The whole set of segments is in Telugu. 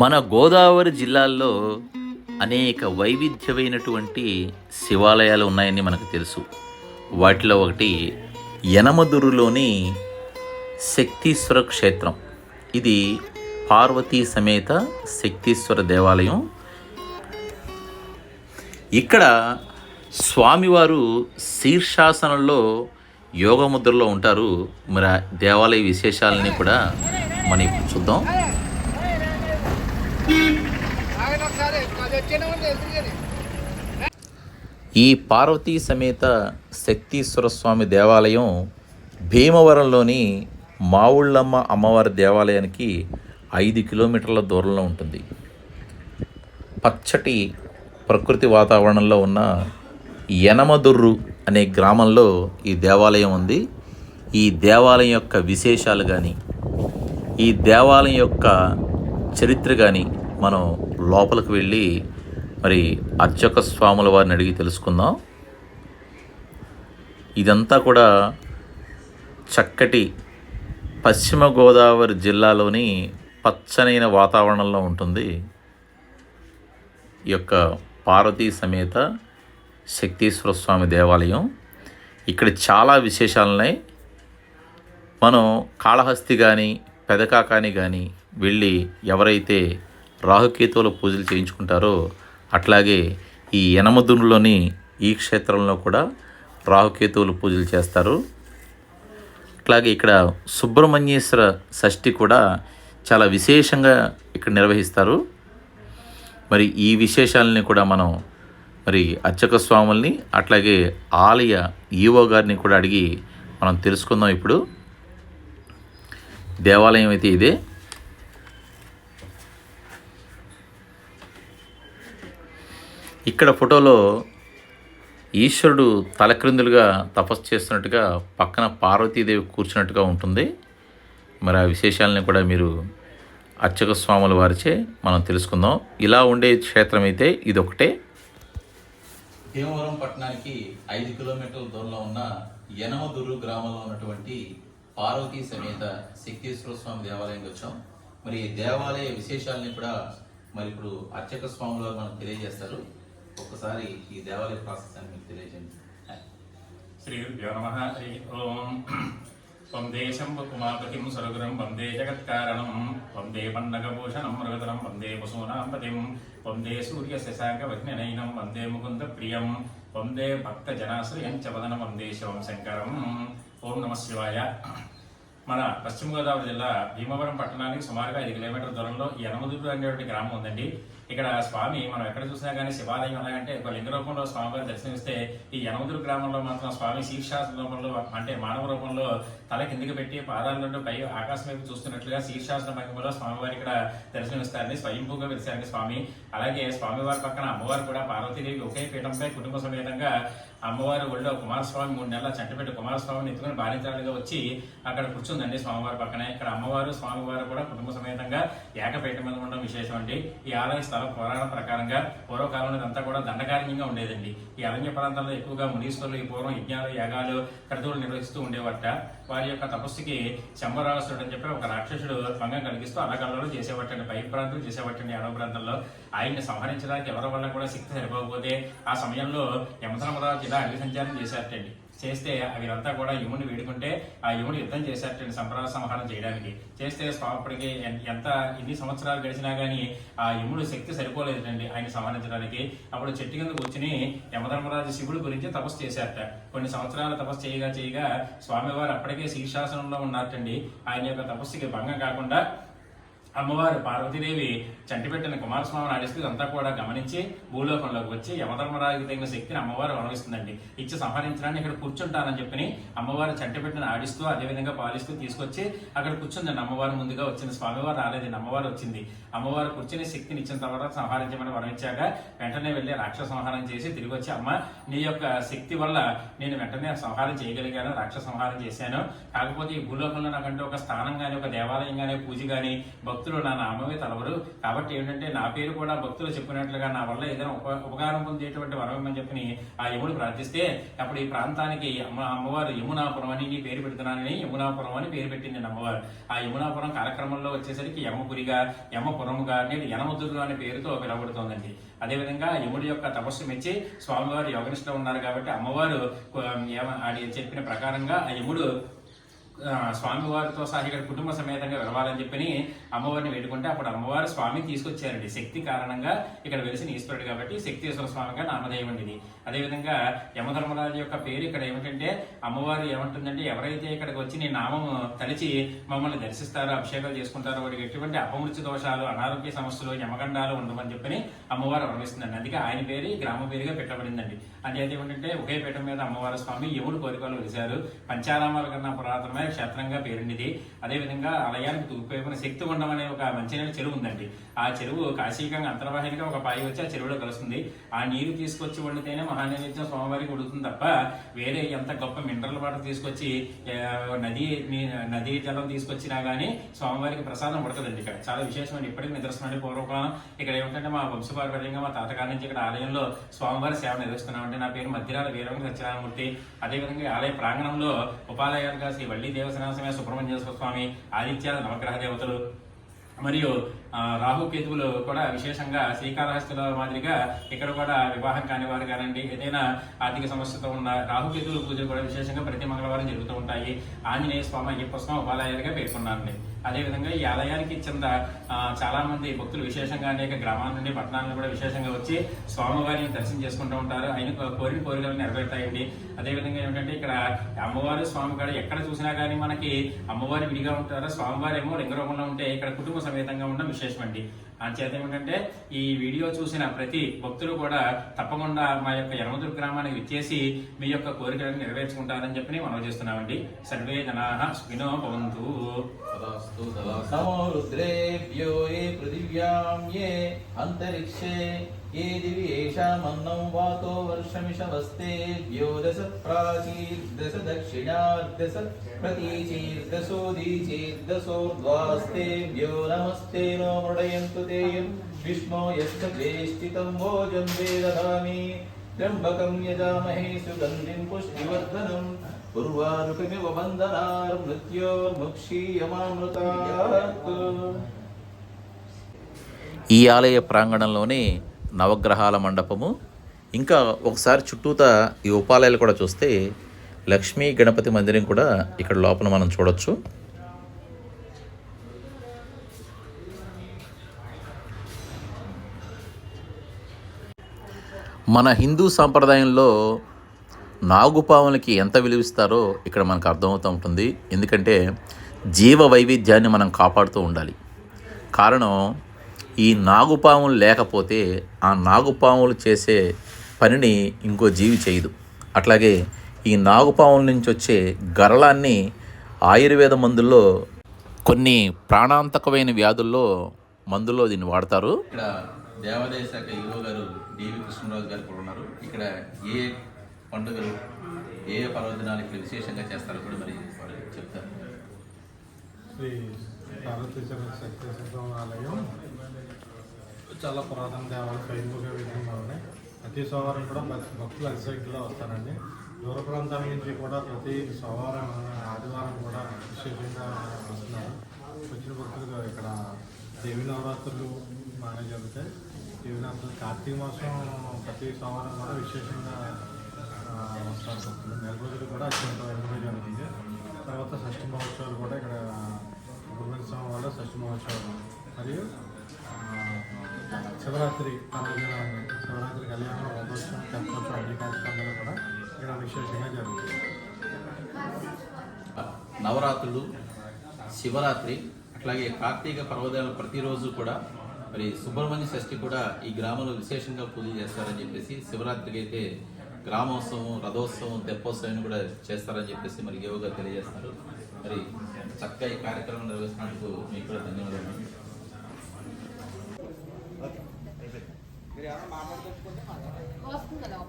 మన గోదావరి జిల్లాల్లో అనేక వైవిధ్యమైనటువంటి శివాలయాలు ఉన్నాయని మనకు తెలుసు. వాటిలో ఒకటి యనమదురులోని శక్తీశ్వర క్షేత్రం. ఇది పార్వతీ సమేత శక్తీశ్వర దేవాలయం. ఇక్కడ స్వామివారు శీర్షాసనంలో యోగముద్రలో ఉంటారు. మరి ఆ దేవాలయ విశేషాలని కూడా మనం ఇప్పుడు చూద్దాం ఆగండి ఒకసారి అది వచ్చేనే ఉంది ఎదురుగానే ఈ పార్వతీ సమేత శక్తీశ్వర స్వామి దేవాలయం భీమవరంలోని మావుళ్ళమ్మ అమ్మవారి దేవాలయానికి ఐదు కిలోమీటర్ల దూరంలో ఉంటుంది. పచ్చటి ప్రకృతి వాతావరణంలో ఉన్న యనమదుర్రు అనే గ్రామంలో ఈ దేవాలయం ఉంది. ఈ దేవాలయం యొక్క విశేషాలు కానీ ఈ దేవాలయం యొక్క చరిత్ర కానీ మనం లోపలికి వెళ్ళి మరి అర్చక స్వాముల వారిని అడిగి తెలుసుకుందాం. ఇదంతా కూడా చక్కటి పశ్చిమ గోదావరి జిల్లాలోని పచ్చనైన వాతావరణంలో ఉంటుంది. ఈ యొక్క పార్వతీ సమేత శక్తీశ్వర స్వామి దేవాలయం. ఇక్కడ చాలా విశేషాలున్నాయి. మనం కాళహస్తి కానీ పెదకాకాని కానీ వెళ్ళి ఎవరైతే రాహుకేతువుల పూజలు చేయించుకుంటారో అట్లాగే ఈ యనమదునులోని ఈ క్షేత్రంలో కూడా రాహుకేతువులు పూజలు చేస్తారు. అట్లాగే ఇక్కడ సుబ్రహ్మణ్యేశ్వర షష్ఠి కూడా చాలా విశేషంగా ఇక్కడ నిర్వహిస్తారు. మరి ఈ విశేషాలని కూడా మనం మరి అర్చక స్వాముల్ని అట్లాగే ఆలయ ఈవో గారిని కూడా అడిగి మనం తెలుసుకుందాం ఇప్పుడు. దేవాలయం అయితే ఇదే. ఇక్కడ ఫోటోలో ఈశ్వరుడు తలక్రిందులుగా తపస్సు చేస్తున్నట్టుగా పక్కన పార్వతీదేవి కూర్చున్నట్టుగా ఉంటుంది. మరి ఆ విశేషాలని కూడా మీరు అర్చక స్వాముల వారిచే మనం తెలుసుకుందాం. ఇలా ఉండే క్షేత్రం అయితే ఇది భీమవరం పట్టణానికి ఐదు కిలోమీటర్ల దూరంలో ఉన్న యనమదుర్రు గ్రామంలో ఉన్నటువంటి పార్వతీ సమేత శక్తేశ్వర స్వామి దేవాలయంకి వచ్చాం. మరి ఈ దేవాలయ విశేషాలని కూడా మరి ఇప్పుడు అర్చక స్వాములు మనం తెలియజేస్తారు. ఒక్కసారి ఈ దేవాలయ ప్రాసెస్ అని మీకు తెలియజేయండి. శ్రీ నమ. హరి ఓం. వందే శంభుకుమాపతిం సరుగురం వందే జగత్కారణం. వందే పండగభూషణం మృగతరం వందే వసూనాంపతిం. వందే సూర్య శశాంక వజ్ఞనైనం వందే ముకుంద ప్రియం వందే భక్త జనాశ్రయం వదనం వందే శివం శంకరం ఓం నమ శివాయ. మన పశ్చిమ గోదావరి జిల్లా భీమవరం పట్టణానికి సుమారుగా ఐదు కిలోమీటర్ల దూరంలో ఈ అనేటువంటి గ్రామం ఉందండి. ఇక్కడ స్వామి మనం ఎక్కడ చూసినా కానీ శివాలయం ఎలాగంటే ఒక లింగ రూపంలో స్వామివారి దర్శనమిస్తే ఈ యనమదుర్రు గ్రామంలో మాత్రం స్వామి శీర్షాస రూపంలో అంటే మానవ రూపంలో తల కిందికి పెట్టి పాదాల నుండి పై ఆకాశం వైపు చూస్తున్నట్లుగా శీర్షాసన మహిమలో స్వామివారి ఇక్కడ దర్శనమిస్తారని స్వయంభూగా వెలిసారని స్వామి. అలాగే స్వామివారి పక్కన అమ్మవారు కూడా పార్వతీదేవి ఒకే పీఠంపై కుటుంబ సమేతంగా అమ్మవారి ఒళ్ళో కుమారస్వామి మూడు నెలల చంటపెట్టి కుమారస్వామిని ఎత్తుకుని బాలించాలుగా వచ్చి అక్కడ కూర్చుందండి స్వామివారి పక్కన. ఇక్కడ అమ్మవారు స్వామివారు కూడా కుటుంబ సమేతంగా ఏకపీఠ మీద ఉండడం విశేషం అండి ఈ ఆలయ స్థల పురాణ ప్రకారంగా పూర్వకాలంలో ఇదంతా కూడా దండకారణ్యంగా ఉండేదండి. ఈ అరణ్య ప్రాంతాల్లో ఎక్కువగా మునీశ్వరులు ఈ పూర్వం యజ్ఞాలు యాగాలు క్రతువులు నిర్వహిస్తూ ఉండేవట వారి యొక్క తపస్సుకి శంభరాసుడు అని చెప్పి ఒక రాక్షసుడు భంగం కలిగిస్తూ అలగల్లో చేసేవాటండి పై ప్రాంతం చేసేవట్టండి అడవ ప్రాంతంలో ఆయన్ని సంహరించడానికి ఎవరి వల్ల కూడా శక్తి సరిపోకపోతే ఆ సమయంలో యమధర్మరాజు ఇలా అడవి సంచారం చేశారటండి. చేస్తే వీరంతా కూడా యముని వేడుకుంటే ఆ యముని యుద్ధం చేశారటండి సంప్రదాయ సంహారం చేయడానికి. చేస్తే స్వామిప్పటికి ఎంత ఎన్ని సంవత్సరాలు గడిచినా కానీ ఆ యముడు శక్తి సరిపోలేదండి ఆయన సంహరించడానికి. అప్పుడు చెట్టు కింద కూర్చుని యమధర్మరాజు శివుడు గురించి తపస్సు చేశారట. కొన్ని సంవత్సరాలు తపస్సు చేయగా చేయగా స్వామివారు అప్పటికే శీర్షాసనంలో ఉన్నారటండి. ఆయన యొక్క తపస్సుకి భంగం కాకుండా అమ్మవారు పార్వతీదేవి చంటిపెట్టిన కుమారస్వామిని ఆడిస్తూ ఇదంతా కూడా గమనించి భూలోకంలోకి వచ్చి యమధర్మరాజుకి తగిన శక్తిని అమ్మవారు అనుభవిస్తుందండి ఇచ్చి సంహరించడానికి ఇక్కడ కూర్చుంటానని చెప్పి అమ్మవారు చంటిపెట్టిన ఆడిస్తూ అదేవిధంగా పాలిస్తూ తీసుకొచ్చి అక్కడ కూర్చుందండి అమ్మవారు ముందుగా వచ్చింది. స్వామివారు రాలేదండి అమ్మవారు వచ్చింది. అమ్మవారు కూర్చుని శక్తిని ఇచ్చిన తర్వాత సంహరించమని వరణించాక వెంటనే వెళ్ళి రాక్షస సంహారం చేసి తిరిగి వచ్చి అమ్మ నీ యొక్క శక్తి వల్ల నేను వెంటనే సంహారం చేయగలిగాను రాక్షస సంహారం చేశాను. కాకపోతే ఈ భూలోకంలో నాకంటే ఒక స్థానం కానీ ఒక దేవాలయం కానీ పూజ కానీ భక్తులు భక్తులు నా నామమే తలవరు. కాబట్టి ఏంటంటే నా పేరు కూడా భక్తులు చెప్పినట్లుగా నా వల్ల ఏదైనా ఉప ఉపకారం పొందేటువంటి వరమని చెప్పి ఆ యముడు ప్రార్థిస్తే అప్పుడు ఈ ప్రాంతానికి అమ్మ అమ్మవారు యమునాపురం అని నీ పేరు పెడుతున్నానని యమునాపురం అని పేరు పెట్టింది అమ్మవారు ఆ యమునాపురం కాలక్రమంలో వచ్చేసరికి యమపురిగా యమపురముగా నేడు యనముద్దులు అనే పేరుతో పిలవబడుతోందండి. అదేవిధంగా యముడి యొక్క తపస్సు మెచ్చి స్వామివారు యోగనిష్టం ఉన్నారు కాబట్టి అమ్మవారు అది చెప్పిన ప్రకారంగా ఆ యముడు స్వామివారితో సహా ఇక్కడ కుటుంబ సమేతంగా వెళ్ళాలని చెప్పని అమ్మవారిని వేడుకుంటే అప్పుడు అమ్మవారు స్వామిని తీసుకొచ్చారండి. శక్తి కారణంగా ఇక్కడ వెలిసిన ఈశ్వరుడు కాబట్టి శక్తీశ్వర స్వామిగా నామధేయం ఇది అదేవిధంగా యమధర్మరాజు యొక్క పేరు ఇక్కడ ఏమిటంటే అమ్మవారు ఏమంటుందంటే ఎవరైతే ఇక్కడికి వచ్చి నీ నామము తలిచి మమ్మల్ని దర్శిస్తారో అభిషేకాలు చేసుకుంటారో వాడికి ఎటువంటి అపమృత్యు దోషాలు అనారోగ్య సమస్యలు యమగండాలు ఉండమని చెప్పని అమ్మవారు వర్ణిస్తుందండి అందుకే ఆయన పేరు గ్రామ పేరుగా పెట్టబడిందండి. అంతే ఏమిటంటే ఒకే పీఠం మీద అమ్మవారి స్వామి ఎవరు కోరికలు వెలిశారు పంచారామాల కన్నా పురాతనమే క్షేత్రంగా పేరుండిది. అదేవిధంగా ఆలయానికి తూర్పువైపున శక్తి ఉండడం అనే ఒక మంచినీళ్ళ చెరువు ఉందండి. ఆ చెరువు కాశీకంగా అంతర్వాహినిగా ఒక పాయి వచ్చి ఆ చెరువులో కలుస్తుంది. ఆ నీరు తీసుకొచ్చి వండితేనే మహానైవేద్యం స్వామివారికి ఉడుతుంది తప్ప వేరే ఎంత గొప్ప మినరల్ వాటర్ తీసుకొచ్చి నది నదీ జలం తీసుకొచ్చినా కానీ స్వామివారికి ప్రసాదం ఉడకదండి ఇక్కడ. చాలా విశేషమైన ఇప్పటికీ నిదర్శనం పూర్వకాలం ఇక్కడ ఏమిటంటే మా వంశపారపర్యంగా మా తాతగారి నుంచి ఇక్కడ ఆలయంలో స్వామివారి సేవ నిర్వహిస్తున్నామంటే నా పేరు మధ్యరాల వీరవంగ సత్యనారాయణమూర్తి అదేవిధంగా ఆలయ ప్రాంగణంలో ఉపాలయాలుగా శ్రీ వల్లి దేవసనాశమే సుబ్రహ్మణ్యేశ్వర స్వామి ఆదిత్యాల నవగ్రహ దేవతలు. మరియు రాహుకేతువులు కూడా విశేషంగా శ్రీకాళహస్తుల మాదిరిగా ఇక్కడ కూడా వివాహం కాని వారు కానివ్వండి ఏదైనా ఆర్థిక సమస్యతో ఉన్న రాహుకేతువుల పూజలు కూడా విశేషంగా ప్రతి మంగళవారం జరుగుతూ ఉంటాయి. ఆంజనేయ స్వామి అయ్యప్ప స్వామి ఉపాలయాలుగా పేర్కొన్నారండి. అదేవిధంగా ఈ ఆలయానికి చెంద చాలా మంది భక్తులు విశేషంగా అనేక గ్రామాల నుండి పట్టణాలను కూడా విశేషంగా వచ్చి స్వామివారిని దర్శనం చేసుకుంటూ ఉంటారు. ఆయన కోరిన కోరికలు నెరవేరుతాయండి. అదేవిధంగా ఏంటంటే ఇక్కడ అమ్మవారు స్వామి గారు ఎక్కడ చూసినా కానీ మనకి అమ్మవారి విడిగా ఉంటారు? స్వామివారు ఏమో లింగరూపంలో ఉంటే ఇక్కడ కుటుంబ సమేతంగా ఉండడం విశేషం అంచేత ఏమిటంటే ఈ వీడియో చూసిన ప్రతి భక్తులు కూడా తప్పకుండా మా యొక్క యనమదుర్ గ్రామానికి విచ్చేసి మీ యొక్క కోరికలను నెరవేర్చుకుంటారని చెప్పి మనం చేస్తున్నామండి. సర్వే జనా సుఖినో భవంతు. पृथिव्यां ये अन्तरिक्षे ये दिवि येषामन्नं वातो वर्षमिषवस्तेभ्यो दश प्राचीर्दश दक्षिणार्दश प्रतीचीर्दशोदीचीर्दशोर्ध्वास्तेभ्यो नमस्ते नो मृडयन्तु ते विष्णो यस्य वेष्टितं भोजं वेदधामि त्र्यम्बकं यजामहे सुगन्धिं पुष्टिवर्धनम् उर्वारुकमिव बन्धनार्मृत्योर्मुक्षीयमामृतात् ఈ ఆలయ ప్రాంగణంలోనే నవగ్రహాల మండపము. ఇంకా ఒకసారి చుట్టూతా ఈ ఉపాలయాలు కూడా చూస్తే లక్ష్మీ గణపతి మందిరం కూడా ఇక్కడ లోపల మనం చూడొచ్చు. మన హిందూ సాంప్రదాయంలో నాగుపాములకి ఎంత విలువిస్తారో ఇక్కడ మనకు అర్థమవుతూ ఉంటుంది. ఎందుకంటే జీవ వైవిధ్యాన్ని మనం కాపాడుతూ ఉండాలి. కారణం ఈ నాగుపాములు లేకపోతే ఆ నాగుపాములు చేసే పనిని ఇంకో జీవి చేయదు. అట్లాగే ఈ నాగుపాముల నుంచి వచ్చే గరళాన్ని ఆయుర్వేద మందుల్లో కొన్ని ప్రాణాంతకమైన వ్యాధుల్లో మందుల్లో దీన్ని వాడతారు. ఇక్కడ దేవాదాయ శాఖ ఈరో గారు డివి కృష్ణరాజు గారు కూడా ఉన్నారు. ఇక్కడ ఏ పండుగలు ఏ పర్వదినాలు ఇక్కడ విశేషంగా చేస్తారో కూడా మరి చెప్తారు. శ్రీ పార్వతీశ్వర సత్యశివం ఆలయం చాలా పురాతన దేవాలయం స్వయంభూగా విధంగా ఉన్నాయి ప్రతి సోమవారం కూడా భక్తులు అతిశక్తిలో వస్తారండి. దూర ప్రాంతాల నుంచి కూడా ప్రతి సోమవారం ఆదివారం కూడా విశేషంగా వస్తున్నారు. వచ్చిన భక్తులు ఇక్కడ దేవి నవరాత్రులు బాగా జరుగుతాయి. దేవి నవరాత్రులు కార్తీక మాసం ప్రతి సోమవారం కూడా విశేషంగా వస్తారు భక్తులు. నెల రోజులు కూడా అత్యంత వైభవంగా జరుగుతుంది. తర్వాత షష్ఠి మహోత్సవాలు కూడా ఇక్కడ సుబ్రహ్మణ్య స్వామి వల్ల షష్ఠి మహోత్సవాలు. మరియు శివరాత్రి శివరాత్రి కళ్యాణం రథోత్సవం తెప్పోత్సవం అన్ని కార్యక్రమాలు కూడా ఇక్కడ విశేషంగా జరుగుతుంది. నవరాత్రులు శివరాత్రి అట్లాగే కార్తీక పర్వదినాలు ప్రతిరోజు కూడా మరి సుబ్రహ్మణ్య షష్ఠి కూడా ఈ గ్రామంలో విశేషంగా పూజ చేస్తారని చెప్పేసి శివరాత్రికి అయితే గ్రామోత్సవం రథోత్సవం తెప్పోత్సవం కూడా చేస్తారని చెప్పేసి మరి యోగా తెలియజేస్తారు మరి చక్కగా ఈ కార్యక్రమం నిర్వహిస్తున్నందుకు మీకు కూడా ధన్యవాదాలు.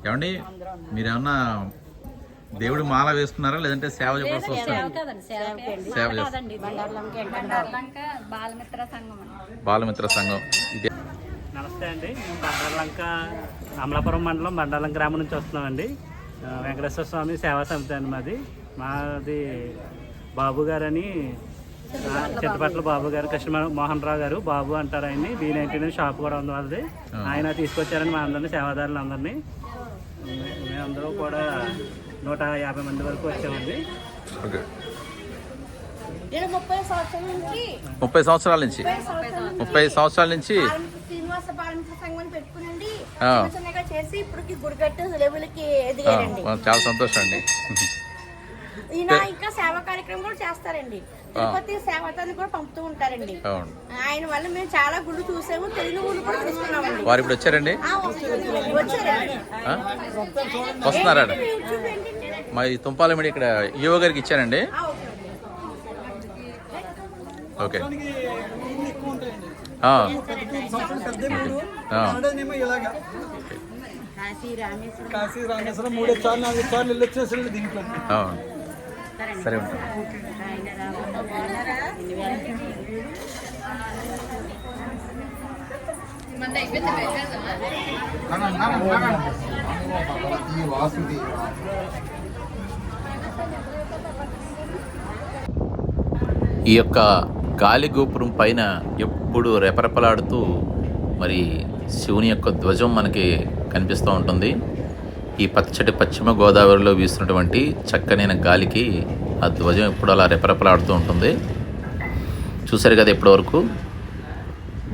ఏమండి? మీరేమన్నా దేవుడు మాల వేస్తున్నారా లేదంటే సేవ కోసం సేవ బాలమిత్ర సంఘం అండి. బాలమిత్ర సంఘం. ఇదే. నమస్తే అండి. మేము బండార్లంక అమలాపురం మండలం బండార్లం గ్రామం నుంచి వస్తున్నామండి వెంకటేశ్వర స్వామి సేవా సమితి అండి మాది. మాది బాబు గారని ఆ, చిట్టపట్ల బాబు గారు కృష్ణ మోహన్ రావు గారు బాబు అంటారు ఆయన్ని. బీ నైన్టీన్ షాప్ కూడా ఉంది వాళ్ళది. ఆయన తీసుకొచ్చారని మా అందరినీ సేవాదారులు అందరినీ. మేమందరం కూడా నూట యాభై మంది వరకు వచ్చామండి. ముప్పై సంవత్సరాల నుంచి ముప్పై సంవత్సరాల నుంచి? చాలా సంతోషం అండి. ఈయన ఇంకా సేవా కార్యక్రమం కూడా చేస్తారండి. తిరుపతి సేవతాన్ని కూడా పంపుతూ ఉంటారండి. ఆయన వల్ల మేము చాలా గుళ్ళు చూసాము తెలియని గుళ్ళు కూడా చూసుకున్నామండి వారు ఇప్పుడు వచ్చారండి? వస్తున్నారు. మీ తుంపాలమిడి ఇక్కడ యువ గారికి ఇచ్చానండి ఆ, ఓకే. కాశీ రామేశ్వరం కాశీ రామేశ్వరం మూడు సార్లు నాలుగు సార్లు వెళ్ళి వచ్చేసరికి దీంట్లో సరే ఉంటాం ఈ యొక్క గాలి గోపురం పైన ఎప్పుడు రెపరెపలాడుతూ మరి శివుని యొక్క ధ్వజం మనకి కనిపిస్తూ ఉంటుంది. ఈ పచ్చటి పశ్చిమ గోదావరిలో వీస్తున్నటువంటి చక్కనైన గాలికి ఆ ధ్వజం ఎప్పుడు అలా రెపరెపలాడుతూ ఉంటుంది. చూశారు కదా ఇప్పటివరకు?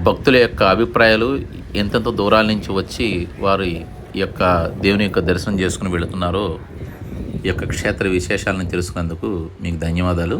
భక్తుల యొక్క అభిప్రాయాలు ఎంతెంత దూరాల నుంచి వచ్చి వారి ఈ యొక్క దేవుని యొక్క దర్శనం చేసుకుని వెళుతున్నారో ఈ యొక్క క్షేత్ర విశేషాలను తెలుసుకున్నందుకు మీకు ధన్యవాదాలు.